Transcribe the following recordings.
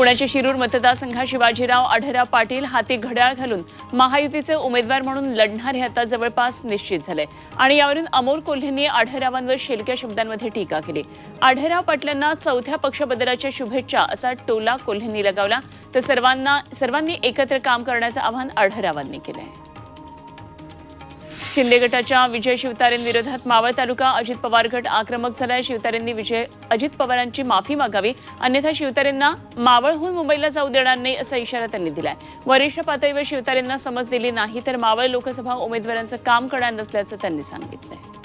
पुण्याच्या शिरूर मतदारसंघात शिवाजीराव आढरा पाटील हाती घड्याळ घालून महायुतीचे उमेदवार म्हणून लढणार हे आता जवळपास निश्चित झालंय आणि यावरून अमोल कोल्हेंनी आढरावांवर शेलक्या शब्दांमध्ये टीका केली. आढराव पाटलांना चौथ्या पक्षबदलाच्या शुभेच्छा असा टोला कोल्हेंनी लगावला. तर सर्वांना सर्वांनी एकत्र काम करण्याचं आवाहन आढरावांनी केलं आहे शिंदे गटाच्या विजय शिवतारेंविरोधात मावळ तालुका अजित पवार गट आक्रमक झालाय. शिवतारेंनी विजय अजित पवारांची माफी मागावी. अन्यथा शिवतारेंना मावळहून मुंबईला जाऊ देणार नाही असा इशारा त्यांनी दिलाय. वरिष्ठ पातळीवर शिवतारेंना समज दिली नाही तर मावळ लोकसभा उमेदवारांचं काम करणार नसल्याचं त्यांनी सांगितलंय.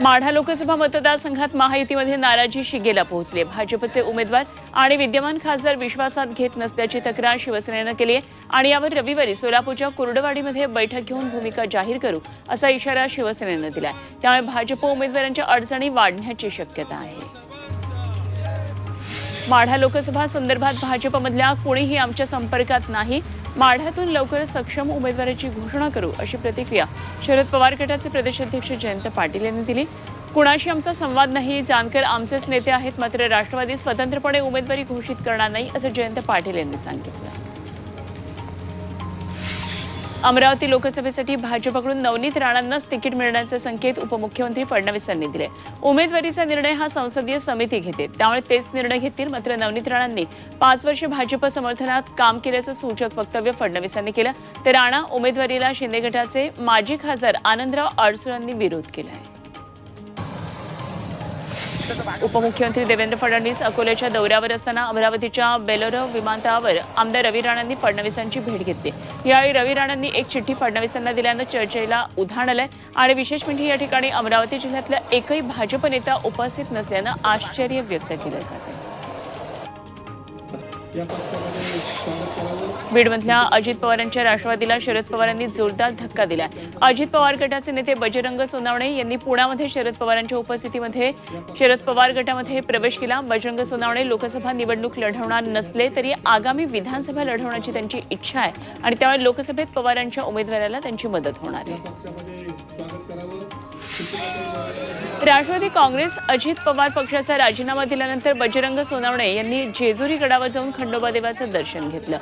माढा लोकसभा मतदारसंघात महायुतीमध्ये नाराजी शिगेला पोहोचली. भाजपचे उमेदवार आणि विद्यमान खासदार विश्वासात घेत नसल्याची तक्रार शिवसेनेनं केली आहे आणि यावर रविवारी सोलापूरच्या कुर्डवाडीमध्ये बैठक घेऊन भूमिका जाहीर करू असा इशारा शिवसेनेनं दिला त्यामुळे भाजप उमेदवारांच्या अडचणी वाढण्याची शक्यता आहे. माढा लोकसभा संदर्भात भाजपमधल्या कोणीही आमच्या संपर्कात नाही. माढ्यातून लवकर सक्षम उमेदवाराची घोषणा करू अशी प्रतिक्रिया शरद पवार गटाचे प्रदेशाध्यक्ष जयंत पाटील यांनी दिली. कुणाशी आमचा संवाद नाही जानकर आमचेच नेते आहेत मात्र राष्ट्रवादी स्वतंत्रपणे उमेदवारी घोषित करणार नाही असं जयंत पाटील यांनी सांगितलं. अमरावती लोकसभेसाठी भाजपकडून नवनीत राणांनाच तिकीट मिळण्याचे संकेत उपमुख्यमंत्री फडणवीस यांनी दिले. उमेदवारीचा निर्णय हा संसदीय समिती घेते. त्यामुळे तेच निर्णय घेतील मात्र नवनीत राणांनी. पाच वर्ष भाजप समर्थनात काम केल्याचं सूचक वक्तव्य फडणवीस यांनी केलं. तर राणा उमेदवारीला शिंदे गटाचे माजी खासदार आनंदराव अडसूळ विरोध केला आहे उपमुख्यमंत्री देवेंद्र फडणवीस अकोल्याच्या दौऱ्यावर असताना अमरावतीच्या बेलोरो विमानतळावर आमदार रवी राणांनी फडणवीसांची भेट घेतली. यावेळी रवी राणांनी एक चिठ्ठी फडणवीसांना दिल्यानं चर्चेला उधाण आलंय आणि विशेष म्हणजे या ठिकाणी अमरावती जिल्ह्यातला एकही भाजप नेता उपस्थित नसल्यानं आश्चर्य व्यक्त केलं जाते आहे बीडमधल्या अजित पवारांच्या राष्ट्रवादीला शरद पवारांनी जोरदार धक्का दिलाय. अजित पवार गटाचे नेते बजरंग सोनावणे यांनी पुण्यामध्ये शरद पवारांच्या उपस्थितीमध्ये शरद पवार गटामध्ये प्रवेश केला. बजरंग सोनावणे लोकसभा निवडणूक लढवणार नसले तरी आगामी विधानसभा लढवण्याची त्यांची इच्छा आहे आणि त्यामुळे लोकसभेत पवारांच्या उमेदवाराला त्यांची मदत होणार आहे. राष्ट्रवादी काँग्रेस अजित पवार पक्षाचा राजीनामा दिल्यानंतर बजरंग सोनावणे यांनी जेजुरी गडावर जाऊन खंडोबा देवाचं दर्शन घेतलं.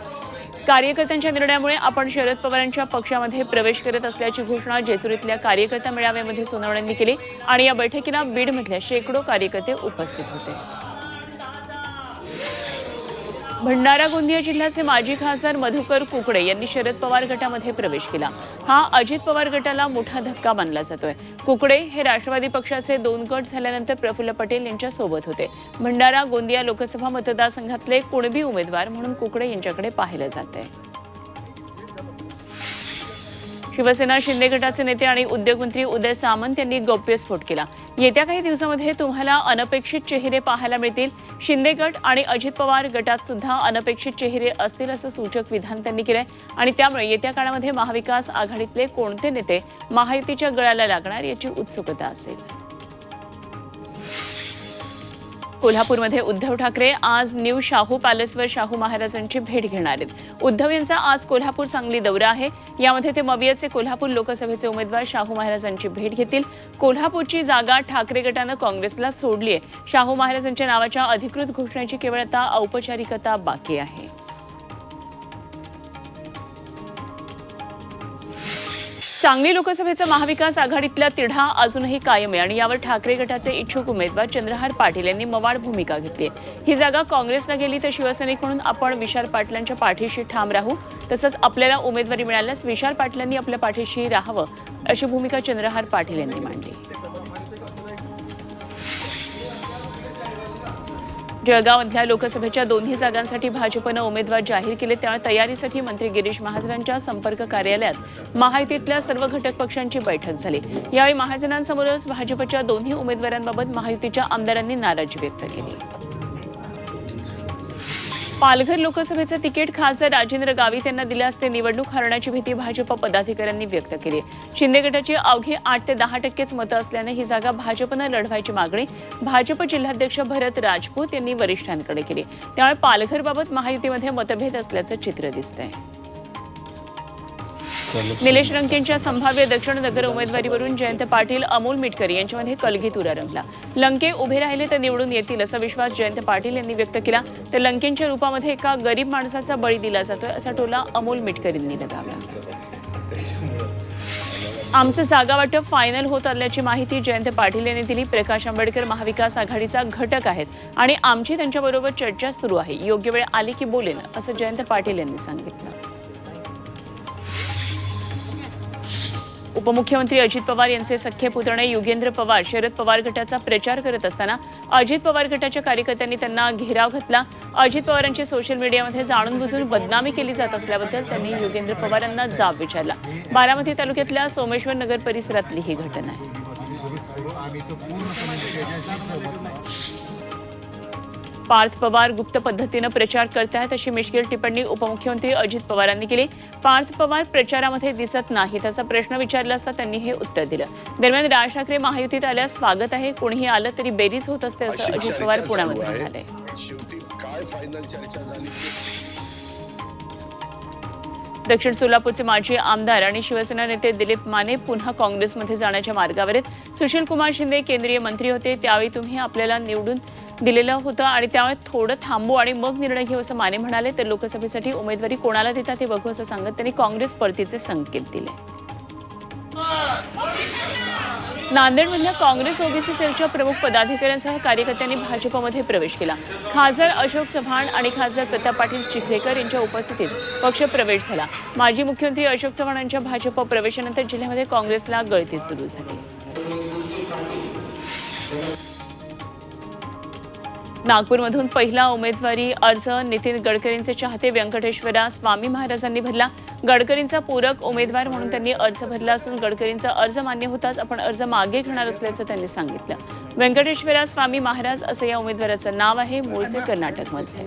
कार्यकर्त्यांच्या निर्णयामुळे आपण शरद पवारांच्या पक्षामध्ये प्रवेश करत असल्याची घोषणा जेजुरीतल्या कार्यकर्ता मेळाव्यामध्ये सोनावण्यांनी केली आणि या बैठकीला बीडमधल्या शेकडो कार्यकर्ते उपस्थित होते. भंडारा गोंदिया जिल्ह्याचे माजी खासदार मधुकर कुकडे यांनी शरद पवार गटामध्ये प्रवेश केला. हा अजित पवार गटाला मोठा धक्का मानला जातोय. कुकडे हे राष्ट्रवादी पक्षाचे दोन गट झाल्यानंतर प्रफुल्ल पटेल यांच्या सोबत होते. भंडारा गोंदिया लोकसभा मतदारसंघातले कुणबी उमेदवार म्हणून कुकडे यांच्याकडे पाहिलं जात आहे शिवसेना शिंदे गटाचे नेते आणि उद्योगमंत्री उदय सामंत यांनी गौप्यस्फोट केला. येत्या काही दिवसामध्ये तुम्हाला अनपेक्षित चेहरे पाहायला मिळतील. शिंदे गट आणि अजित पवार गटात सुद्धा अनपेक्षित चेहरे असतील असं सूचक विधान त्यांनी केलंय. आणि त्यामुळे येत्या काळामध्ये महाविकास आघाडीतले कोणते नेते महायुतीच्या गळ्याला लागणार याची उत्सुकता असेल. कोल्हापूरमध्ये उद्धव ठाकरे आज न्यू शाहू पॅलेसवर शाहू महाराजांची भेट घेणार आहेत. उद्धव यांचा आज कोल्हापूर सांगली दौरा आहे. यामध्ये ते मवियाचे कोल्हापूर लोकसभेचे उमेदवार शाहू महाराजांची भेट घेतील. कोल्हापूरची जागा ठाकरे गटानं काँग्रेसला सोडली आहे. शाहू महाराजांच्या नावाच्या अधिकृत घोषणेची केवळ आता औपचारिकता बाकी आहे. सांगली लोकसभेचा महाविकास आघाडीतला तिढा अजूनही कायम आहे आणि यावर ठाकरे गटाचे इच्छुक उमेदवार चंद्रहार पाटील यांनी मवाड भूमिका घेतली ही जागा काँग्रेसला गेली तर शिवसैनिक म्हणून आपण विशाल पाटलांच्या पाठीशी ठाम राहू. तसंच आपल्याला उमेदवारी मिळाल्यास विशाल पाटलांनी आपल्या पाठीशी राहावं अशी भूमिका चंद्रहार पाटील यांनी मांडली. जळगावमधल्या लोकसभेच्या दोन्ही जागांसाठी भाजपनं उमेदवार जाहीर केले. त्यामुळे तयारीसाठी मंत्री गिरीश महाजनांच्या संपर्क कार्यालयात महायुतीतल्या सर्व घटक पक्षांची बैठक झाली. यावेळी महाजनांसमोरच भाजपच्या दोन्ही उमेदवारांबाबत महायुतीच्या आमदारांनी नाराजी व्यक्त केली. पालघर लोकसभेचं तिकीट खासदार राजेंद्र गावित यांना दिल्यास ते निवडणूक हरण्याची भीती भाजप पदाधिकाऱ्यांनी व्यक्त केली. शिंदे गटाची अवघी आठ ते दहा टक्केच मतं असल्यानं ही जागा भाजपनं लढवायची मागणी भाजप जिल्हाध्यक्ष भरत राजपूत यांनी वरिष्ठांकडे केली. त्यामुळे पालघरबाबत महायुतीमध्ये मतभेद असल्याचं चित्र दिसतंय. निलेश लंकेंच्या संभाव्य दक्षिण नगर उमेदवारीवरून जयंत पाटील अमोल मिटकरी यांच्यामध्ये कलगीतुरा रंगला. लंके उभे राहिले तर निवडून येतील असा विश्वास जयंत पाटील यांनी व्यक्त केला. तर लंकेंच्या रूपामध्ये एका गरीब माणसाचा बळी दिला जातोय असा टोला अमोल मिटकरींनी लगावला. आमचं जागा वाटप फायनल होत असल्याची माहिती जयंत पाटील यांनी दिली. प्रकाश आंबेडकर महाविकास आघाडीचा घटक आहेत आणि आमची त्यांच्याबरोबर चर्चा सुरू आहे. योग्य वेळ आली की बोलेन असं जयंत पाटील यांनी सांगितलं. उपमुख्यमंत्री अजित पवार यांचे सख्खे पुतणे युगेंद्र पवार शरद पवार गटाचा प्रचार करत असताना अजित पवार गटाच्या कार्यकर्त्यांनी त्यांना घेराव घातला. अजित पवारांची सोशल मीडियामध्ये जाणून बुजून बदनामी केली जात असल्याबद्दल त्यांनी युगेंद्र पवारांना जाब विचारला. बारामती तालुक्यातल्या सोमेश्वर नगर परिसरातली ही घटना आहे. पार्थ पवार गुप्त पद्धतीनं प्रचार करतायत अशी मिश्किल टिप्पणी उपमुख्यमंत्री अजित पवारांनी केली. पार्थ पवार प्रचारामध्ये दिसत नाही त्याचा प्रश्न विचारला असता त्यांनी हे उत्तर दिलं. दरम्यान राज ठाकरे महायुतीत आल्यास स्वागत आहे. कोणीही आलं तरी बेरीज होत असते असं अजित पवार पुण्यामध्ये म्हणाले. दक्षिण सोलापूरचे माजी आमदार आणि शिवसेना नेते दिलीप माने पुन्हा काँग्रेसमध्ये जाण्याच्या मार्गावर आहेत. सुशील कुमार शिंदे केंद्रीय मंत्री होते. त्यावेळी तुम्ही आपल्याला निवडून दिलेलं होतं आणि त्यामुळे थोडं थांबू आणि मग निर्णय घेऊ असं माने म्हणाले तर लोकसभेसाठी उमेदवारी कोणाला देतात हे बघू असं सांगत त्यांनी काँग्रेस परतीचे संकेत दिले. नांदेडमधल्या काँग्रेस ओबीसी सेलच्या प्रमुख पदाधिकाऱ्यांसह कार्यकर्त्यांनी भाजपमध्ये प्रवेश केला. खासदार अशोक चव्हाण आणि खासदार प्रताप पाटील चिखलेकर यांच्या उपस्थितीत पक्ष प्रवेश झाला. माजी मुख्यमंत्री अशोक चव्हाण यांच्या भाजप प्रवेशानंतर जिल्ह्यामध्ये काँग्रेसला गळती सुरू झाली. नागपूरमधून पहिला उमेदवारी अर्ज नितीन गडकरींचे चाहते व्यंकटेश्वरा स्वामी महाराजांनी भरला. गडकरींचा पूरक उमेदवार म्हणून त्यांनी अर्ज भरला असून गडकरींचा अर्ज मान्य होताच आपण अर्ज मागे घेणार असल्याचं त्यांनी सांगितलं. व्यंकटेश्वरा स्वामी महाराज असं या उमेदवाराचं नाव आहे. मूळचे कर्नाटकमध्ये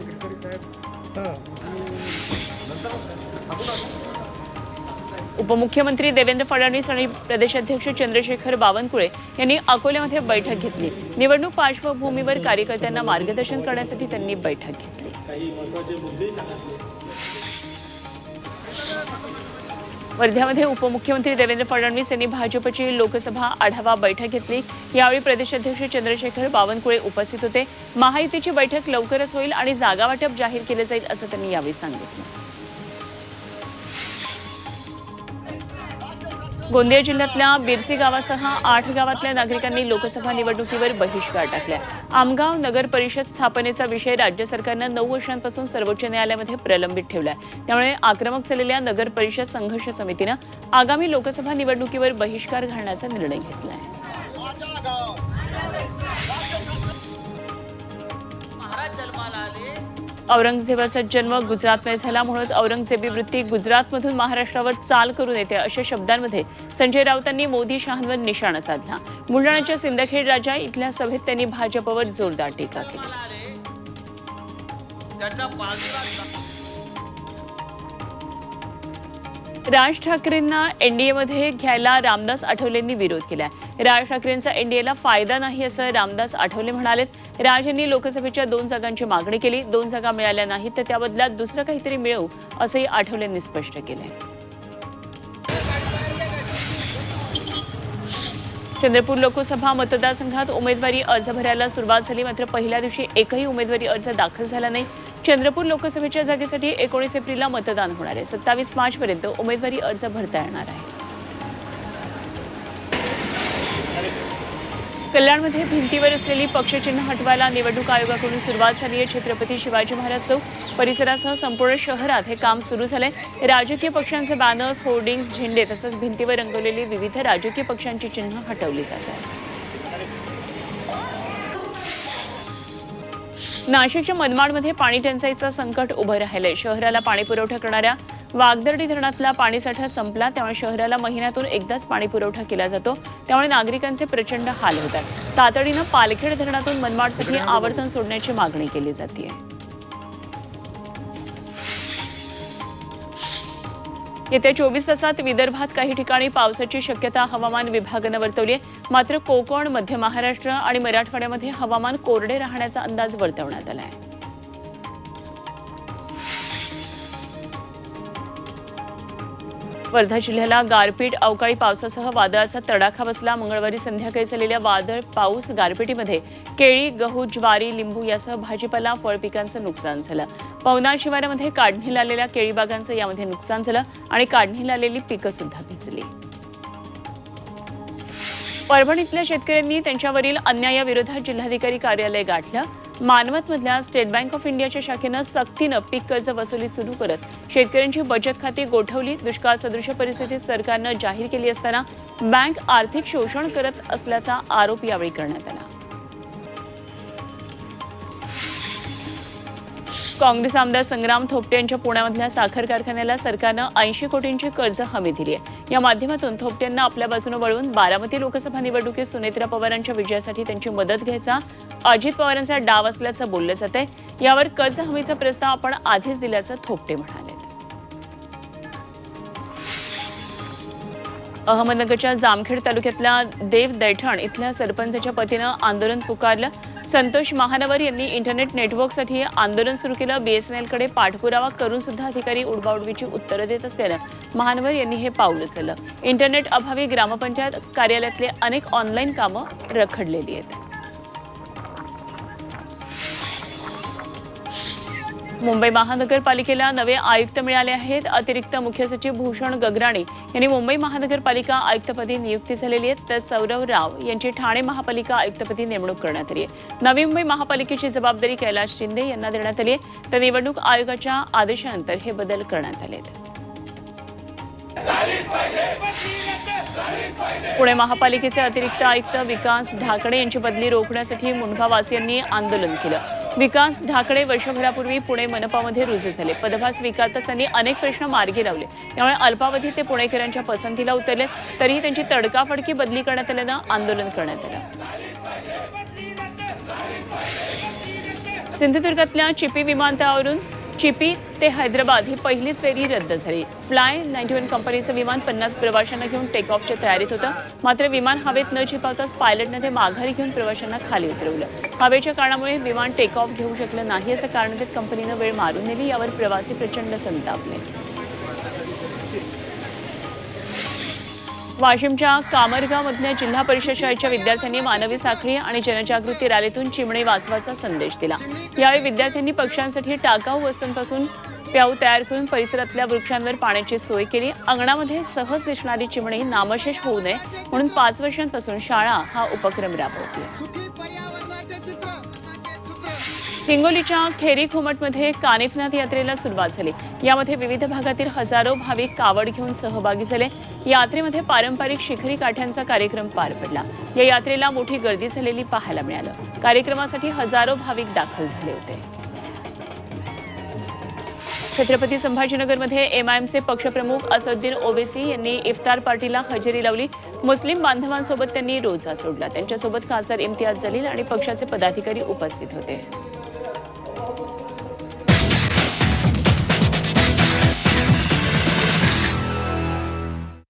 उपमुख्यमंत्री देवेंद्र फडणवीस आणि प्रदेशाध्यक्ष चंद्रशेखर बावनकुळे यांनी अकोल्यामध्ये बैठक घेतली. निवडणूक पार्श्वभूमीवर कार्यकर्त्यांना मार्गदर्शन करण्यासाठी त्यांनी बैठक घेतली. वर्ध्यामध्ये उपमुख्यमंत्री देवेंद्र फडणवीस यांनी भाजपची लोकसभा आढावा बैठक घेतली. यावेळी प्रदेशाध्यक्ष चंद्रशेखर बावनकुळे उपस्थित होते. महायुतीची बैठक लवकरच होईल आणि जागावाटप जाहीर केलं जाईल असं त्यांनी यावेळी सांगितलं. गोंदिया जिल्ह्यातल्या बिरसी गावासह आठ गावातल्या नागरिकांनी लोकसभा निवडणुकीवर बहिष्कार टाकलाय. आमगाव नगर परिषद स्थापनेचा विषय राज्य सरकारनं नऊ वर्षांपासून सर्वोच्च न्यायालयामध्ये प्रलंबित ठेवला त्यामुळे आक्रमक झालेल्या नगर परिषद संघर्ष समितीनं आगामी लोकसभा निवडणुकीवर बहिष्कार घालण्याचा निर्णय घेतला आहे औरंगजेबाचा जन्म गुजरातमध्ये झाला. म्हणूनच औरंगजेबी वृत्ती गुजरातमधून महाराष्ट्रावर चाल करून येते अशा शब्दांमध्ये संजय राऊतांनी मोदी शहांवर निशाणा साधला. बुलढाण्याच्या सिंदखेड राजा इथल्या सभेत त्यांनी भाजपवर जोरदार टीका केली. राज ठाकरेंना एनडीएमध्ये घ्यायला रामदास आठवलेंनी विरोध केलाय. राज ठाकरेंचा एनडीएला फायदा नाही असं रामदास आठवले म्हणालेत. राज यांनी लोकसभेच्या दोन जागांची मागणी केली. दोन जागा मिळाल्या नाहीत तर त्या बदल्यात दुसरं काहीतरी मिळवू असंही आठवलेंनी स्पष्ट केलंय. चंद्रपूर लोकसभा मतदारसंघात उमेदवारी अर्ज भरायला सुरुवात झाली. मात्र पहिल्या दिवशी एकही उमेदवारी अर्ज दाखल झाला नाही. चंद्रपूर लोकसभेच्या जागेसाठी एकोणीस एप्रिलला मतदान होणार आहे. सत्तावीस मार्चपर्यंत उमेदवारी अर्ज भरता येणार आहे. कल्याणमध्ये भिंतीवर असलेली पक्षचिन्ह हटवायला निवडणूक आयोगाकडून सुरुवात झाली आहे. छत्रपती शिवाजी महाराज चौक परिसरासह संपूर्ण शहरात हे काम सुरू झालंय. राजकीय पक्षांचे बॅनर्स होर्डिंग्स झेंडे तसंच भिंतीवर रंगवलेली विविध राजकीय पक्षांची चिन्ह हटवली जात आहेत. नाशिकच्या मनमाडमध्ये पाणी टंचाईचं संकट उभं राहिलंय. शहराला पाणीपुरवठा करणाऱ्या वागदर्डी धरणातला पाणीसाठा संपला त्यामुळे शहराला महिन्यातून एकदाच पाणी पुरवठा केला जातो. त्यामुळे नागरिकांचे प्रचंड हाल होतात. तातडीनं पालखेड धरणातून मनमाडसाठी आवर्तन सोडण्याची मागणी केली जाते येत्या चोवीस तासात विदर्भात काही ठिकाणी पावसाची शक्यता हवामान विभागानं वर्तवली आहे. मात्र कोकण मध्य महाराष्ट्र आणि मराठवाड्यामध्ये हवामान कोरडे राहण्याचा अंदाज वर्तवण्यात आला आहे. वर्धा जिल्ह्याला गारपीट अवकाळी पावसासह वादळाचा तडाखा बसला. मंगळवारी संध्याकाळी झालेल्या वादळ पाऊस गारपिटीमध्ये केळी गहू ज्वारी लिंबू यासह भाजीपाला फळ पिकांचं नुकसान झालं. पवनार शिवारामध्ये काढणीला आलेल्या केळीबागांचं यामध्ये नुकसान झालं आणि काढणीला आलेली पिकं सुद्धा भिजली. परभणीतल्या शेतकऱ्यांनी त्यांच्यावरील अन्यायाविरोधात जिल्हाधिकारी कार्यालय गाठलं. मानवतमधल्या स्टेट बँक ऑफ इंडियाच्या शाखेनं सक्तीनं पीक कर्ज वसुली सुरू करत शेतकऱ्यांची बचत खाती गोठवली. दुष्काळ सदृश परिस्थितीत सरकारनं जाहीर केली असताना बँक आर्थिक शोषण करत असल्याचा आरोप यावेळी करण्यात आला. काँग्रेस आमदार संग्राम थोपटे यांच्या पुण्यामधल्या साखर कारखान्याला सरकारनं ऐंशी कोटींची कर्ज हमी दिली आहे. या माध्यमातून थोपटे यांना आपल्या बाजूने वळवून बारामती लोकसभा निवडणुकीत सुनेत्रा पवारांच्या विजयासाठी त्यांची मदत घ्यायचा अजित पवारांचा डाव असल्याचं बोललं जात आहे. यावर कर्ज हमीचा प्रस्ताव आपण आधीच दिल्याचं थोपटे म्हणाले. अहमदनगरच्या जामखेड तालुक्यातल्या देव दैठण इथल्या सरपंचाच्या पतीनं आंदोलन पुकारलं. संतोष महानवर यांनी इंटरनेट नेटवर्कसाठी आंदोलन सुरू केलं. बीएसएनएलकडे पाठपुरावा करून सुद्धा अधिकारी उडबाउडवीची उत्तरं देत असल्यानं महानवर यांनी हे पाऊल उचललं. इंटरनेट अभावी ग्रामपंचायत कार्यालयातले अनेक ऑनलाईन कामं रखडलेली आहेत. मुंबई महानगरपालिकेला नवे आयुक्त मिळाले आहेत. अतिरिक्त मुख्य सचिव भूषण गगराणे यांनी मुंबई महानगरपालिका आयुक्तपदी नियुक्ती झालेली आहे. तर सौरव राव यांची ठाणे महापालिका आयुक्तपदी नेमणूक करण्यात आली आहे. नवी मुंबई महापालिकेची जबाबदारी कैलास शिंदे यांना देण्यात आली आहे. तर निवडणूक आयोगाच्या आदेशानंतर हे बदल करण्यात आले पुणे महापालिकेचे अतिरिक्त आयुक्त विकास ढाकणे यांची बदली रोखण्यासाठी मुंढगावासियांनी आंदोलन केलं. विकास ढाकणे वर्षभरापूर्वी पुणे मनपामध्ये रुजू झाले. पदभार स्वीकारताच त्यांनी अनेक प्रश्न मार्गी लावले. त्यामुळे अल्पावधीत ते पुणेकरांच्या पसंतीला उतरले. तरीही त्यांची तडकाफडकी बदली करण्यात आल्यानं आंदोलन करण्यात आलं. सिंधुदुर्गातल्या चिपी विमानतळावरून चिपी ते हैदराबाद ही पहिलीच फेरी रद्द झाली. फ्लाय नाईन्टी वन कंपनीचं विमान पन्नास प्रवाशांना घेऊन टेक ऑफच्या तयारीत होतं. मात्र विमान हवेत न झिपावताच पायलटनं ते माघारी घेऊन प्रवाशांना खाली उतरवलं. हवेच्या कारणामुळे विमान टेक ऑफ घेऊ शकलं नाही असं कारण देत कंपनीनं वेळ मारून नेली. यावर प्रवासी प्रचंड संतापले. वाशिमच्या कामरगावमधल्या जिल्हा परिषद शाळेच्या विद्यार्थ्यांनी मानवी साखळी आणि जनजागृती रॅलीतून चिमणी वाचवाचा संदेश दिला. यावेळी विद्यार्थ्यांनी पक्ष्यांसाठी टाकाऊ वस्तूंपासून प्याऊ तयार करून परिसरातल्या वृक्षांवर पाण्याची सोय केली. अंगणामध्ये सहज दिसणारी चिमणी नामशेष होऊ नये म्हणून पाच वर्षांपासून शाळा हा उपक्रम राबवते हिंगोलीच्या खेरी खोमटमध्ये कानिफनाथ यात्रेला सुरुवात झाली. यामध्ये विविध भागातील हजारो भाविक कावड घेऊन सहभागी झाले. यात्रेमध्ये पारंपरिक शिखरी काठ्यांचा कार्यक्रम पार पडला. या यात्रेला मोठी गर्दी झालेली पाहायला मिळालं. कार्यक्रमासाठी हजारो भाविक दाखल झाले होते. छत्रपती संभाजीनगरमध्ये एमआयएमचे पक्षप्रमुख असदुद्दीन ओवेसी यांनी इफ्तार पार्टीला हजेरी लावली. मुस्लिम बांधवांसोबत त्यांनी रोजा सोडला. त्यांच्यासोबत खासदार इम्तियाज जलील आणि पक्षाचे पदाधिकारी उपस्थित होते.